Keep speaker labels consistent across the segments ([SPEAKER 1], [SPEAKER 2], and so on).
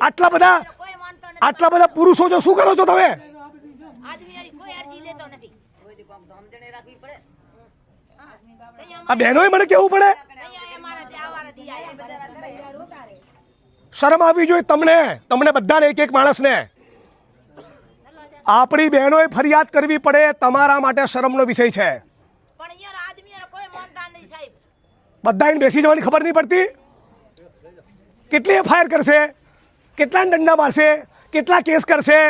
[SPEAKER 1] આટલા બધા આટલા બધા પુરુષો છો શું કરો છો તમે? આ બહેનોએ મને કેવું પડે. શરમ આવવી જોઈએ તમને. તમને બધાને એક એક માણસને. આપણી બહેનોએ ફરિયાદ કરવી પડે. તમારા માટે શરમનો વિષય છે. બધા બેસી જવાની ખબર નહીં પડતી? કેટલી એફઆઈઆર કરશે? કેટલા દંડા મારશે? કેટલા કેસ કરશે?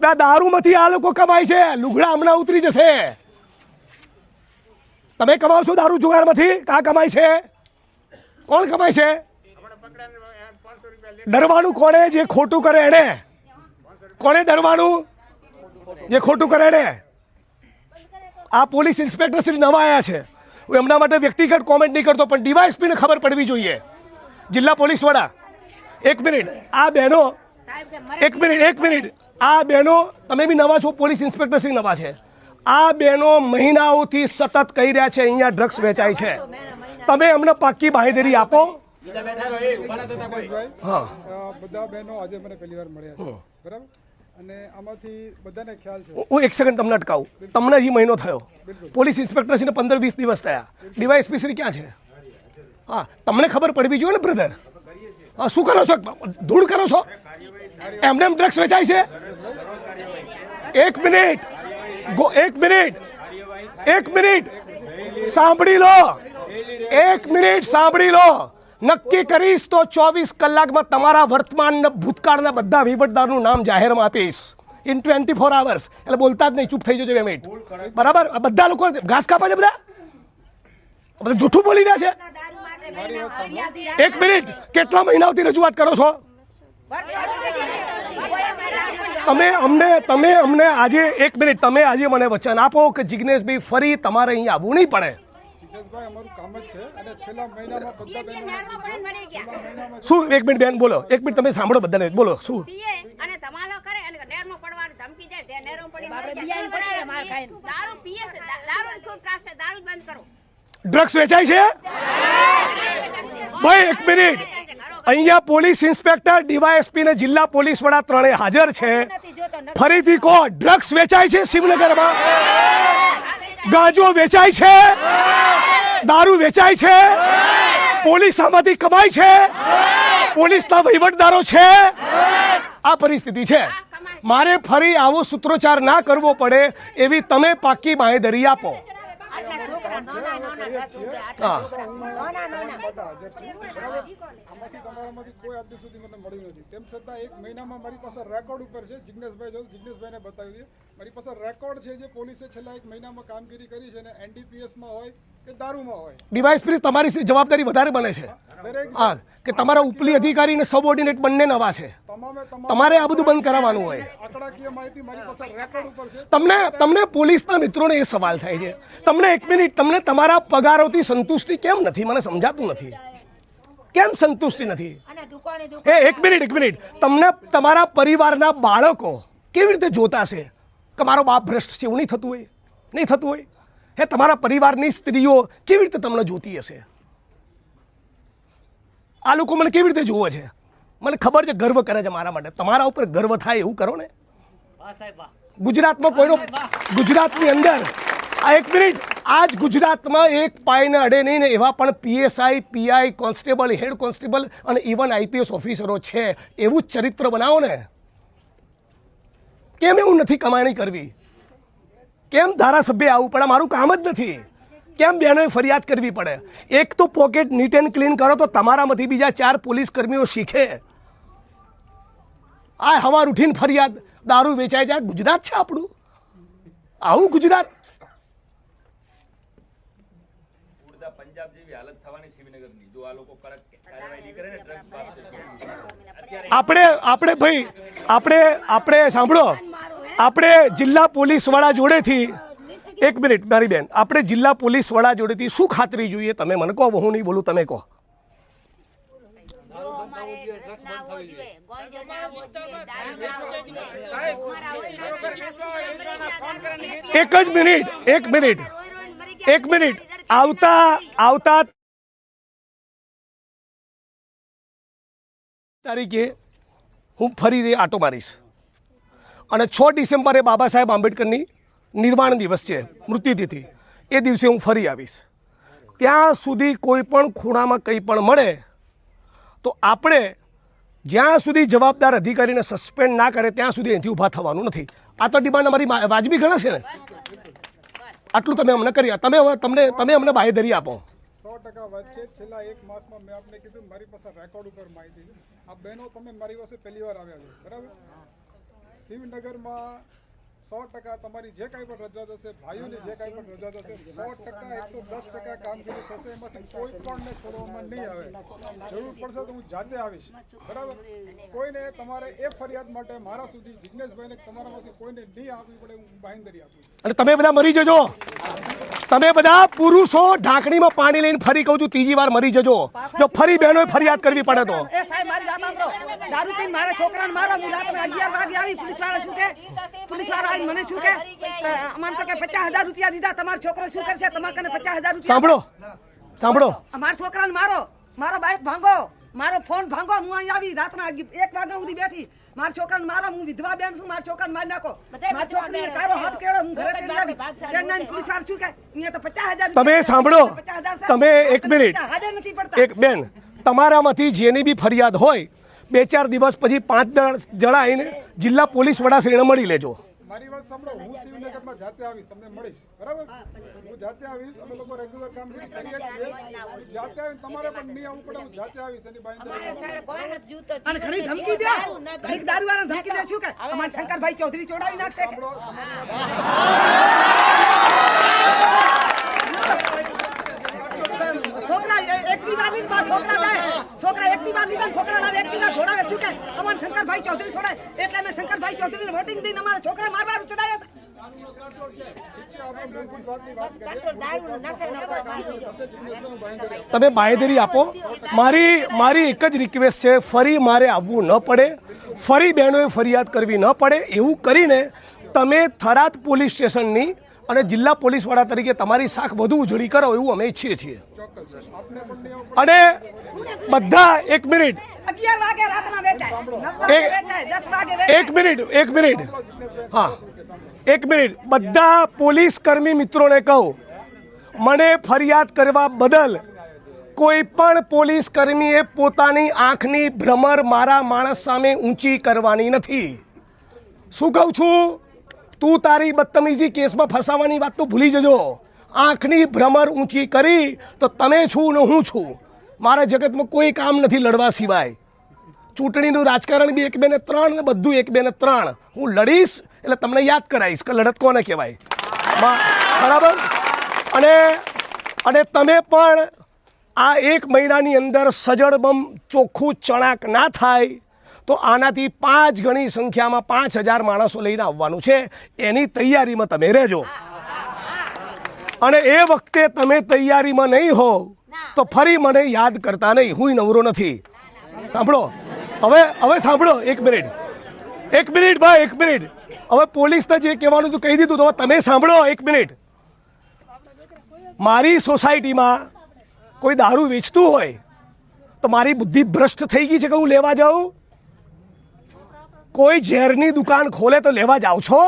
[SPEAKER 1] આ દારૂમાંથી આ લોકો કમાય છે. લુગડા હમણાં ઉતરી જશે. તમે કમાવ છો દારૂ જુગારમાંથી? કા કમાય છે? કોણ કમાય છે? ડરવાનું કોણે જે ખોટું કરે એને કોણે ડરવાનું? જે ખોટું કરે એને આ પોલીસ ઇન્સ્પેક્ટર શ્રી નવા આવ્યા છે. હું એમના માટે વ્યક્તિગત કોમેન્ટ નહીં કરતો, પણ ડીવાયએસપીને ખબર પડવી જોઈએ. જિલ્લા પોલીસ વડા. એક મિનિટ. આ બહેનો એક મિનિટ એક મિનિટ. આ બહેનો તમે બી નવા છો પોલીસ ઇન્સ્પેક્ટર શ્રી નવા છે. આ બહેનો મહિનાઓથી સતત કહી રહ્યા છે અહીંયા ડ્રગ્સ વેચાય છે. તમે અમને પાક્કી બાહેધરી આપો. હા.
[SPEAKER 2] બધા બહેનો આજે મને પહેલી વાર મળ્યા બરાબર? અને આમાંથી બધાને ખ્યાલ છે.
[SPEAKER 1] હું એક સેકન્ડ તમને અટકાવું. તમને હજી મહિનો થયો. પોલીસ ઇન્સ્પેક્ટર શ્રીને પંદર વીસ દિવસ થયા. ડીવાયએસપી શ્રી ક્યાં છે? હા, તમને ખબર પડવી જોઈએ ને બ્રધર હા, શું કરો છો? ધૂળ કરો છો? એમને એમ ડ્રગ્સ વેચાય છે? એક મિનિટ. ગો, એક મિનિટ. એક મિનિટ. સાંભળી લો. એક મિનિટ સાંભળી લો. નક્કી કરીશ તો ચોવીસ કલાકમાં તમારા વર્તમાન ભૂતકાળના બધા વહીવટદારનું નામ જાહેરમાં આપીશ. ઇન ટ્વેન્ટી ફોર આવર્સ એટલે બોલતા જ નહીં, ચૂપ થઈ જજો બે મિનિટ. બરાબર? બધા લોકો ઘાસ કાપા છે બધા? બધા જૂઠું બોલી રહ્યા છે? એક મિનિટ. કેટલા મહિનાઓથી રજૂઆત કરો છો? તમે અમને તમે અમને આજે એક મિનિટ તમે આજે મને વચન આપો કે જિજ્ઞેશભાઈ ફરી તમારે અહીંયા આવવું નહીં પડે? શું એક મિનિટ બેન બોલો. એક મિનિટ તમે સાંભળો બધાને બોલો. શું.
[SPEAKER 3] દારૂ પીએ છે. દારૂ ખૂબ છે? દારૂ બંધ કરો.
[SPEAKER 1] ડ્રગ્સ વેચાય છે? ભાઈ, એક મિનિટ. અહીંયા પોલીસ ઇન્સ્પેક્ટર, ડીવાયએસપી ને જિલ્લા પોલીસ વડા ત્રણે હાજર છે. ફરીથી કહો, ડ્રગ્સ વેચાય છે શિવનગરમાં? ગાંજો વેચાય છે? દારૂ વેચાય છે? પોલીસ આમાંથી કમાય છે? પોલીસના વહીવટદારો છે? આ પરિસ્થિતિ છે. મારે ફરી આવો સૂત્રોચ્ચાર ના કરવો પડે, એવી તમે પાકી બાંહેધરી આપો.
[SPEAKER 2] આમાંથી તમારામાંથી કોઈ આજ સુધી મને મળ્યું નથી. તેમ છતાં એક મહિનામાં મારી પાસે રેકોર્ડ ઉપર છે જિજ્ઞેશભાઈ જો જિજ્ઞેશભાઈને બતાવી દઈએ. મારી પાસે રેકોર્ડ છે જે પોલીસે છેલ્લા એક મહિનામાં કામગીરી કરી છે અને એનડીપીએસમાં હોય કે દારૂમાં હોય.
[SPEAKER 1] ડિવાઇસ પ્લીઝ તમારી જવાબદારી વધારે બને છે. હા કે તમારા ઉપલી અધિકારી અને સબઓર્ડિનેટ બંને નવા છે. તમારે આ બધું બંધ કરાવવાનું હોય.
[SPEAKER 2] આંકડાકીય માહિતી મારી પાસે રેકોર્ડ ઉપર
[SPEAKER 1] તમને તમને પોલીસના મિત્રોને એ સવાલ થાય છે. તમને એક મિનિટ તમને તમારા પગારોથી સંતુષ્ટિ કેમ નથી? મને સમજાતું નથી. કેમ સંતુષ્ટિ નથી?
[SPEAKER 4] અને
[SPEAKER 1] એ એક મિનિટ એક મિનિટ. તમને તમારા પરિવારના બાળકો કેવી રીતે જોતા છે કે મારો બાપ ભ્રષ્ટ છે એવું નહીં થતું હોય? નહીં થતું હોય? હે તમારા પરિવારની સ્ત્રીઓ કેવી રીતે તમને જોતી હશે? આ લોકો મને કેવી રીતે જુએ છે? મને ખબર છે ગર્વ કરે છે મારા માટે. તમારા ઉપર ગર્વ થાય એવું કરો ને. ગુજરાતમાં કોઈનો ગુજરાતની અંદર આ એક મિનિટ. આજ ગુજરાતમાં એક પાયને અડે નહીં ને એવા પણ PSI, PI, constable, head constable અને ઇવન આઈપીએસ ઓફિસરો છે. એવું ચરિત્ર બનાવો ને. કેમ એવું નથી કમાણી કરવી? કેમ ધારાસભ્ય આવવું પડે? મારું કામ જ નથી. કેમ બહેનોએ ફરિયાદ કરવી પડે? એક તો પોકેટ નીટ એન્ડ ક્લીન કરો તો તમારામાંથી બીજા ચાર પોલીસ કર્મીઓ શીખે. આ હવાર ઉઠીને ફરિયાદ, દારૂ વેચાય જાય. ગુજરાત છે આપણું. આવું ગુજરાત
[SPEAKER 5] પંજાબ જેવી હાલત થવાની શ્રીનગરની જો આ લોકો કડક કાર્યવાહી નહીં કરે ને ડ્રગ્સ બાબતે અત્યારે
[SPEAKER 1] આપણે આપણે ભાઈ આપણે આપણે સાંભળો. આપણે જિલ્લા પોલીસ વડા જોડેથી એક મિનિટ મારી બેન આપણે જિલ્લા પોલીસ વડા જોડેથી શું ખાતરી જોઈએ? તમે મને કહો હું નહીં બોલું તમે કહો.
[SPEAKER 4] અમારે રસ ના હોવો જોઈએ, ગોંજો ના હોવો જોઈએ, દારૂ ના હોવો જોઈએ. અમારા હોય ને
[SPEAKER 1] એક જ મિનિટ એક મિનિટ
[SPEAKER 4] રોઈ રોઈને મરી ગયા.
[SPEAKER 1] એક મિનિટ. આવતા આવતા તારીખે હું ફરી આટો મારીશ. અને છ ડિસેમ્બરે બાબા સાહેબ આંબેડકરની નિર્માણ દિવસ છે, મૃત્યુતિથિ. એ દિવસે હું ફરી આવીશ. ત્યાં સુધી કોઈ પણ ખૂણામાં કંઈ પણ મળે, તો આપણે જ્યાં સુધી જવાબદાર અધિકારીને સસ્પેન્ડ ના કરે, ત્યાં સુધી અહીંથી ઊભા થવાનું નથી. આ તો ડિમાન્ડ અમારી વાજબી છે ને? આટલું તમે અમને કરી તમે હવે તમને તમે અમને બાહેધરી આપો.
[SPEAKER 2] સો ટકા વાત છે છેલ્લા એક માસમાં મેં આપને કીધું મારી પાસે રેકોર્ડ ઉપર માહિતી છે. આ બહેનો તમે મારી પાસે પહેલી વાર આવ્યા છો બરાબર? શિવનગરમાં સો ટકા તમારી જે કાંઈ પણ રજા થશે ભાઈઓની જે કાંઈ પણ રજા થશે સો ટકા એકસો દસ ટકા કામગીરી થશે. એમાંથી કોઈ પણ ને છોડવામાં નહીં આવે. જરૂર પડશે તો હું જાતે આવીશ. બરાબર? કોઈને તમારે એ ફરિયાદ માટે મારા સુધી જિજ્ઞેશભાઈને તમારામાંથી કોઈને નહીં આપવી પડે હું બાંહેધરી આપું
[SPEAKER 1] અને તમે બધા મરી જજો. તમે બધા પુરુષો ઢાંકણીમાં પાણી લઈને ફરી કહું છું ત્રીજી વાર મરી જજો. જો ફરી બહેનોએ ફરિયાદ કરવી પડે તો.
[SPEAKER 6] એ સાહેબ મારી વાત સાંભળો. દારૂ પીને મારા છોકરાને મારો હું રાત્રે અગિયાર વાગે આવી પોલીસવાળા શું કે પોલીસવાળા આવીને મને શું કે? અ, તો કે પચાસ હજાર રૂપિયા દીધા. તમારો છોકરો શું કરશે? તમારે કને પચાસ હજાર રૂપિયા?
[SPEAKER 1] સાંભળો. સાંભળો.
[SPEAKER 6] અમારા છોકરાને મારો. મારો બાઈક ભાંગો. મારો ફોન ભાંગો. હું અહીં આવી રાતના એક વાગ્યા સુધી બેઠી. મારા છોકરાને મારો. હું વિધવા બેન છું. મારા છોકરાને મારી નાખો. મારા છોકરીને કારો હાથ કેળો. હું ઘરે કરી આવી. બેન નાની પોલીસ વાર શું કે? અહીંયા તો પચાસ હજાર
[SPEAKER 1] તમે સાંભળો. તમે એક મિનિટ. એક બેન તમારામાંથી જેની બી ફરિયાદ હોય બે ચાર દિવસ પછી પાંચ જણા આવીને જિલ્લા પોલીસ વડા શ્રીને મળી લેજો.
[SPEAKER 2] મારી વાત સાંભળો. હું શિવનગરમાં જાતે આવીશ તમને મળીશ. બરાબર? હું જાતે આવીશ અમે લોકો રેગ્યુલર કામ કરીએ છીએ. જાતે આવીને તમારે પણ નહીં આવવું પડે હું જાતે આવીશ એની બાઈ
[SPEAKER 6] અને ઘણી ધમકી દે ઘણી દારૂ વાળા ધમકી દે શું કે? અમાર શંકરભાઈ ચૌધરી ચોડાવી નાખશે. છોકરા એ- એકની વાર છોકરા જાય. છોકરા એકની વાર લીધા છોકરા લાવે એકની વાર છોડાવે શું કે અમારે શંકરભાઈ ચૌધરી છોડાય. એટલે અમે શંકરભાઈ ચૌધરીને વોટિંગ દઈને અમારા છોકરા મારવા ચડાવ્યા હતા.
[SPEAKER 2] બાંયધરી
[SPEAKER 1] તમે બાંહેધરી આપો. મારી મારી એક જ રિક્વેસ્ટ છે, ફરી મારે આવવું ન પડે. ફરી બહેનોએ ફરિયાદ કરવી ન પડે. એવું કરીને તમે થરાદ પોલીસ સ્ટેશનની અને જિલ્લા પોલીસ વડા તરીકે તમારી શાખ વધુ ઉજળી કરો એવું અમે ઈચ્છીએ છીએ. અને બધા એક મિનિટ. એક મિનિટ એક મિનિટ. હા. એક મિનિટ. બધા પોલીસ કર્મી મિત્રોને કહું. મને ફરિયાદ કરવા બદલ કોઈ પણ પોલીસ કર્મીએ પોતાની આંખની ભ્રમર મારા માણસ સામે ઊંચી કરવાની નથી. શું કહું છું? તું તારી બદતમીજી કેસમાં ફસાવાની વાત તો ભૂલી જજો. આંખની ભ્રમર ઊંચી કરી તો તમે છું ને હું છું. મારા જગતમાં કોઈ કામ નથી લડવા સિવાય. ચૂંટણીનું રાજકારણ બી એક બે ને ત્રણ ને બધું એક બે ને ત્રણ. હું લડીશ એટલે તમને યાદ કરાવીશ કે લડત કોને કહેવાય. બરાબર? અને અને તમે પણ આ એક મહિનાની અંદર સજડબમ ચોખ્ખું ચણાક ના થાય તો આનાથી પાંચ ગણી સંખ્યામાં પાંચ હજાર માણસો લઈને આવવાનું છે. એની તૈયારીમાં તમે રહેજો. અને એ વખતે તમે તૈયારીમાં નહીં હો, તો ફરી મને યાદ કરતા નહીં. હું નવરો નથી. સાંભળો. હવે હવે સાંભળો એક મિનિટ. એક મિનિટ ભાઈ, એક મિનિટ. હવે પોલીસને જે કહેવાનું હતું, કહી દીધું તો તમે સાંભળો એક મિનિટ. મારી સોસાયટીમાં કોઈ દારૂ વેચતું હોય, તો મારી બુદ્ધિ ભ્રષ્ટ થઈ ગઈ છે કે હું લેવા જાઉં? કોઈ ઝેરની દુકાન ખોલે તો લેવા જાઓ છો?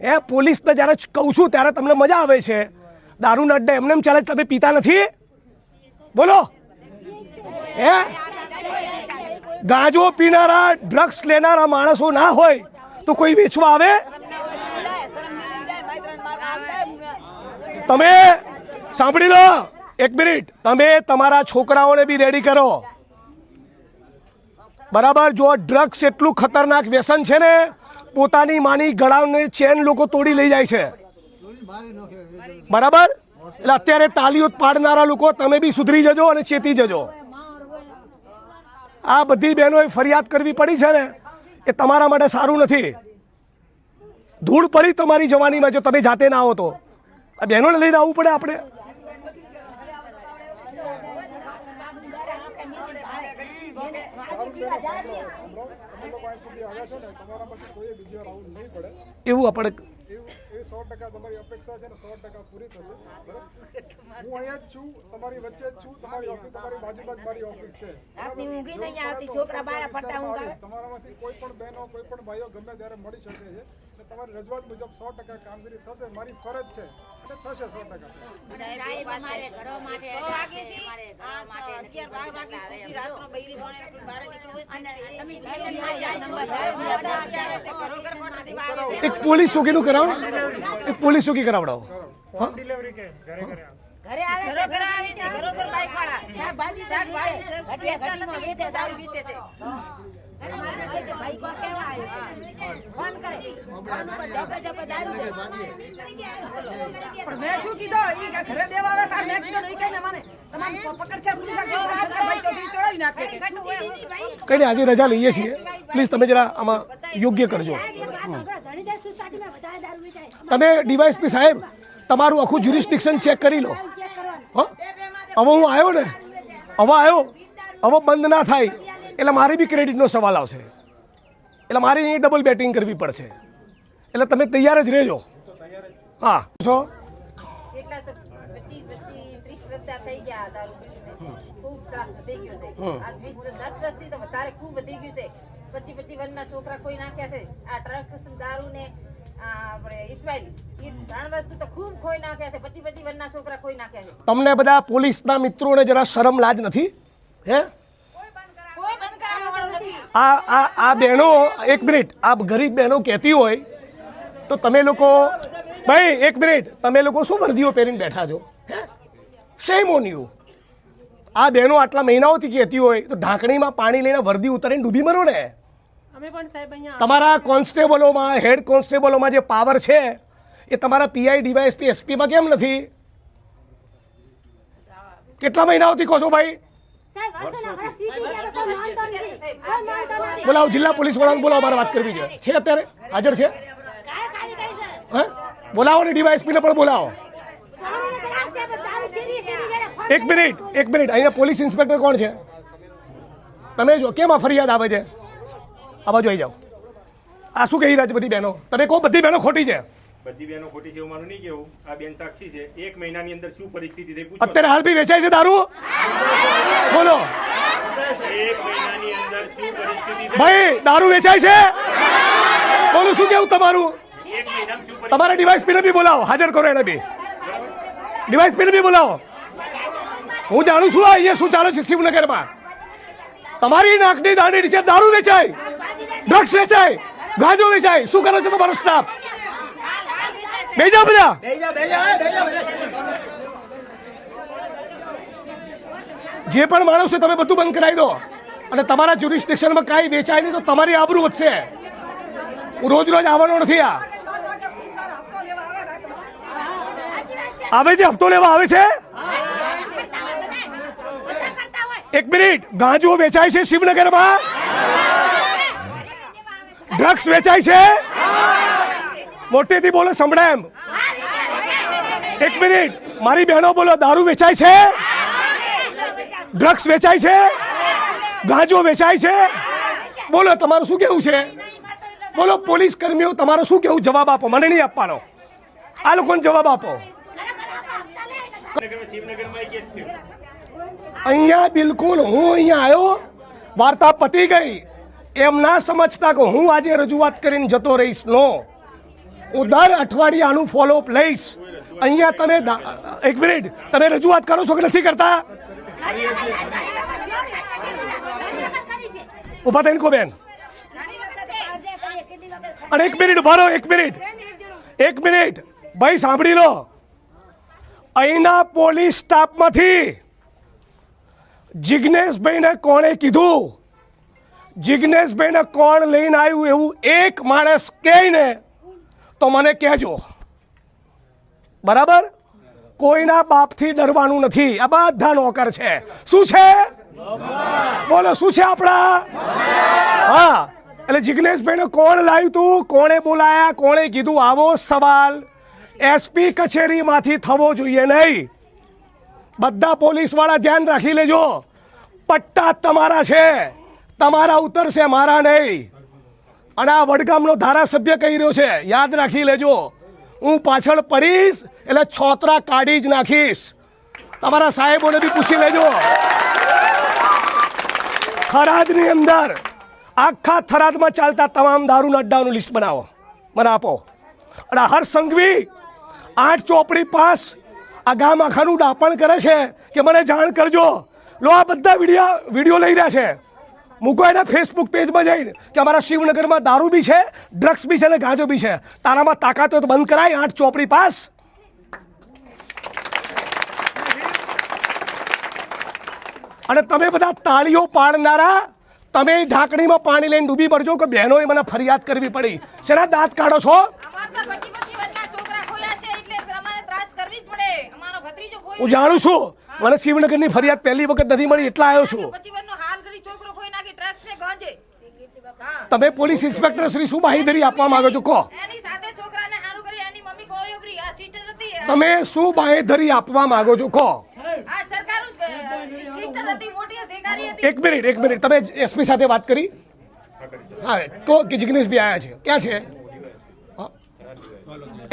[SPEAKER 1] એ પોલીસને જ્યારે કહું છું, ત્યારે તમને મજા આવે છે. દારૂના અડ્ડા એમને એમ ચાલે તમે પીતા નથી? બોલો. હે? ગાંજો પીનારા ડ્રગ્સ લેનારા માણસો ના હોય, તો કોઈ વેચવા આવે? તમે સાંભળી લો, એક મિનિટ. તમે તમારા છોકરાઓને બી રેડી કરો. બરાબર, જો ડ્રગ્સ એટલું ખતરનાક વ્યસન છે ને પોતાની માની ગળાને ચેન લોકો તોડી લઈ જાય છે. બરાબર? એટલે અત્યારે તાલીઓ પાડનારા લોકો, તમે બી સુધરી જજો અને ચેતી જજો. આ બધી બહેનોએ ફરિયાદ કરવી પડી છે ને, એ તમારા માટે સારું નથી. ધૂળ પડી તમારી જવાનીમાં, જો તમે જાતે ના આવો તો. આ બહેનોને લઈને આવવું પડે આપણે. એવું આપણે
[SPEAKER 2] એવું એ સો ટકા તમારી અપેક્ષા છે ને સો ટકા પૂરી થશે. હું અહીંયા જ છું તમારી વચ્ચે જ છું તમારી ઓફિસ તમારી બાજુમાં જ મારી ઓફિસ છે. તમારામાંથી કોઈ પણ બહેનો કોઈ પણ ભાઈઓ ગમે ત્યારે મળી શકે છે. અને તમારી રજૂઆત મુજબ સો ટકા કામગીરી થશે મારી ફરજ છે. અને થશે સો ટકા.
[SPEAKER 4] ઘરો ઘરો.
[SPEAKER 1] એક પોલીસ ચોકીનું કરાવો? એક પોલીસ ચોકી કરાવડાવો?
[SPEAKER 4] ઘરે આવે. છે,
[SPEAKER 3] ઘરોઘર આવે છે ઘરોઘર બાઈક વાળા
[SPEAKER 4] શાકભાજી
[SPEAKER 3] શાકભાજી
[SPEAKER 4] વેચે
[SPEAKER 3] દારૂ વેચે છે.
[SPEAKER 6] પણ મેં શું કીધું? ઈ કે ઘરે દેવા આવે તાર મેં કીધું નહીં કહીને મને. તમારી પકડ છે પોલીસવાળા કે ચડાવી નાખશે કે
[SPEAKER 1] કંઈ નહીં આજે રજા લઈએ છીએ. પ્લીઝ તમે જરા આમાં યોગ્ય કરજો. તમે ડીવાયસપી સાહેબ તમારું આખું જ્યુરિસ્ડિક્શન ચેક કરી લો. હં? હવે હું આવ્યો ને? હવે આવ્યો. હવે બંધ ના થાય. એટલે મારે બી ક્રેડિટનો સવાલ આવશે. એટલે મારે અહીં ડબલ બેટિંગ કરવી પડશે. એટલે તમે તૈયાર જ રહેજો. હા છો
[SPEAKER 3] એટલા તો પચીસ પચીસ ત્રીસ વર્ષ થઈ ગયા દારૂ પીને ખૂબ ત્રાસ વધી ગયો છે. આ વીસ દસ વર્ષથી તો વધારે ખૂબ વધી ગયું છે. પચીસ પચીસ વર્ષના છોકરા કોઈ નાખ્યા છે? આ ડ્રગ્સ દારૂ ને
[SPEAKER 1] તમને બધા પોલીસના મિત્રોને જરા શરમ લાજ નથી? હે
[SPEAKER 3] કોઈ બંધ કરાવવા વાળું નથી
[SPEAKER 1] આ આ આ બહેનો એક મિનિટ. આ ગરીબ બહેનો કહેતી હોય તો તમે લોકો ભાઈ એક મિનિટ. તમે લોકો શું વર્દીઓ પહેરીને બેઠા છો? શેમ ઓન યુ આ બહેનો આટલા મહિનાઓથી કહેતી હોય તો ઢાંકણીમાં પાણી લઈને વર્દી ઉતારીને ડૂબી મરો ને.
[SPEAKER 7] સાહેબ
[SPEAKER 1] તમારા કોન્સ્ટેબલોમાં હેડ કોન્સ્ટેબલોમાં જે પાવર છે એ તમારા પીઆઈ ડીવાયએસપી એસપીમાં કેમ નથી? કેટલા મહિનાઓથી કહો છો ભાઈ? બોલાવો જિલ્લા પોલીસ વડાને બોલાવો મારે વાત કરવી છે. છે અત્યારે? હાજર છે? હે? બોલાવો ને ડીવાયએસપીને પણ બોલાવો. એક મિનિટ એક મિનિટ. અહીંયા પોલીસ ઇન્સ્પેક્ટર કોણ છે? તમે જો કેમ આ ફરિયાદ આવે છે? આ બાજુ આવી જાઓ. આ શું કહી રહ્યા છે બધી બહેનો? તમે કહો બધી બહેનો ખોટી છે.
[SPEAKER 8] બધી બહેનો ખોટી છે એવું માનું નહીં કેવું આ બેન સાક્ષી છે. એક મહિનાની અંદર શું પરિસ્થિતિ થઈ પૂછો.
[SPEAKER 1] અત્યારે હાલ બી વેચાય છે દારૂ? બોલો.
[SPEAKER 8] એક મહિનાની અંદર શું પરિસ્થિતિ
[SPEAKER 1] ભાઈ દારૂ વેચાય છે? બોલું શું કેવું તમારું? તમારે ડિવાઇસ પીને બી બોલાવો. હાજર કરો એને બી. ડિવાઇસ પીને બી બોલાવો. હું જાણું છું અહીંયા શું ચાલે છે શિવનગરમાં. તમારી નાકની દાંડી નીચે દારૂ વેચાય. ડ્રગ્સ વેચાય. ગાંજો વેચાય. શું કરે છે તમારો સ્ટાફ બે જાઓ બધા જે પણ માણસ છે તમે બધું બંધ કરાવી દો. અને તમારા જ્યુરિસ્ડિક્શનમાં કાંઈ વેચાય નહીં તો તમારી આબરૂ વધશે. હું રોજ રોજ આવવાનો નથી આ. આવે છે હપ્તો લેવા આવે છે? એક મિનિટ. ગાંજો વેચાય છે શિવનગરમાં? ડ્રગ્સ વેચાય છે? મોટેથી બોલો સંભળાય એમ. એક મિનિટ. મારી બહેનો બોલો, દારૂ વેચાય છે? ડ્રગ્સ વેચાય છે? ગાંજો વેચાય છે? બોલો, તમારું શું કેવું છે? બોલો, પોલીસ કર્મીઓ, તમારો શું કેવું? જવાબ આપો, મને નહીં આપવાનો. આ લોકોને જવાબ આપો. અહીંયા બિલકુલ હું અહીંયા આવ્યો, વાર્તા પતી ગઈ. એમ ના સમજતા કે હું આજે રજૂઆત કરીને જતો રહીશ. નો. હું દર અઠવાડિયે આનું ફોલોઅપ લઈશ. અહીંયા તમે એક મિનિટ. તમે રજૂઆત કરો છો કે નથી કરતા? ઊભા થઈને કો બેન. અને એક મિનિટ, ઊભા એક મિનિટ. એક મિનિટ. ભાઈ, સાંભળી લો. અહીંના પોલીસ સ્ટાફમાંથી જિજ્ઞેશભાઈને કોણે કીધું? જિજ્ઞેશભાઈને કોણ લઈને આવ્યું એવું એક માણસ કહે ને તો મને કહેજો. બરાબર? કોઈના બાપથી ડરવાનું નથી. આ બધા નોકર છે. શું છે? બોલો, શું છે આપણા? હા. એટલે જિજ્ઞેશભાઈને કોણ લાવ્યું તું? કોણે બોલાયા? કોણે કીધું? આવો સવાલ. એસપી કચેરીમાંથી થવો જોઈએ નહીં. બધા પોલીસવાળા ધ્યાન રાખી લેજો. પટ્ટા તમારા છે. તમારા ઉતરશે મારા નહીં. અને આ વડગામનો ધારાસભ્ય કહી રહ્યો છે, યાદ રાખી લેજો. હું પાછળ પડીશ, એટલે છોતરા કાઢી જ નાખીશ. તમારા સાહેબોને બી પૂછી લેજો. થરાદની અંદર, આખા થરાદમાં ચાલતા તમામ દારૂના અડ્ડાનું લિસ્ટ બનાવો. મને આપો. અને હર સંઘવી, આઠ ચોપડી પાસ, આ ગામ આખાનું ડાપણ કરે છે કે મને જાણ કરજો. લો, આ બધા વીડિયો વીડિયો લઈ રહ્યા છે. મૂકો એના ફેસબુક પેજમાં જઈને કે અમારા શિવનગરમાં દારૂ બી છે ડ્રગ્સ બી છે અને ગાંજો બી છે. તારામાં તાકાત તો બંધ કરાય આઠ ચોપડી પાસ. અને તમે બધા તાળીઓ પાડનારા તમે ઢાંકણીમાં પાણી લઈને ડૂબી પડજો કે બહેનોએ મને ફરિયાદ કરવી પડી. શેના દાંત કાઢો છો? હું જાણું છું. મને શિવનગરની ફરિયાદ પહેલી વખત નથી મળી એટલા આવ્યો છું
[SPEAKER 3] પચી વર્ષનો હાલ કરી છોકરો ખોઈ નાખી ટ્રક છે ગાંજે હા
[SPEAKER 1] તમે પોલીસ ઇન્સ્પેક્ટર શ્રી શું બાંહેધરી આપવા માંગો છો કહો. તમે શું બાંહેધરી આપવા માંગો છો કહો. એક મિનિટ એક મિનિટ તમે એસપી સાથે વાત કરી? હા તો કે જિગ્નેશભાઈ આવ્યા છે ક્યાં છે?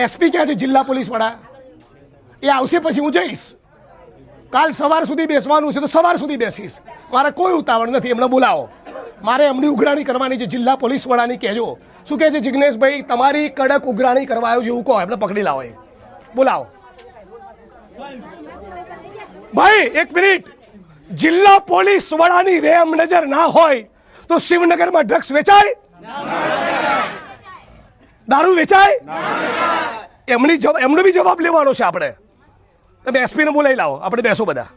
[SPEAKER 1] એસપી ક્યાં છે જિલ્લા પોલીસ વડા? એ આવશે પછી હું જઈશ. કાલ સવાર સુધી બેસવાનું છે તો સવાર સુધી બેસીશ. મારે કોઈ ઉતાવળ નથી, એમને બોલાવો. મારે એમની ઉઘરાણી કરવાની છે, જિલ્લા પોલીસ વડાની કહેજો. શું કહે છે જિગ્નેશભાઈ? તમારી કડક ઉઘરાણી કરવા આવ્યો છે એવું કહો, એમને પકડી લાવો એ. બોલાવો. ભાઈ, એક મિનિટ. જિલ્લા પોલીસ વડાની રેમ નજર ના હોય તો શિવનગરમાં ડ્રગ્સ વેચાય? દારૂ વેચાય? એમની એમનો બી જવાબ લેવાનો છે આપણે. તમે એસપીને બોલાવી લાવો. આપણે બેસો બધા.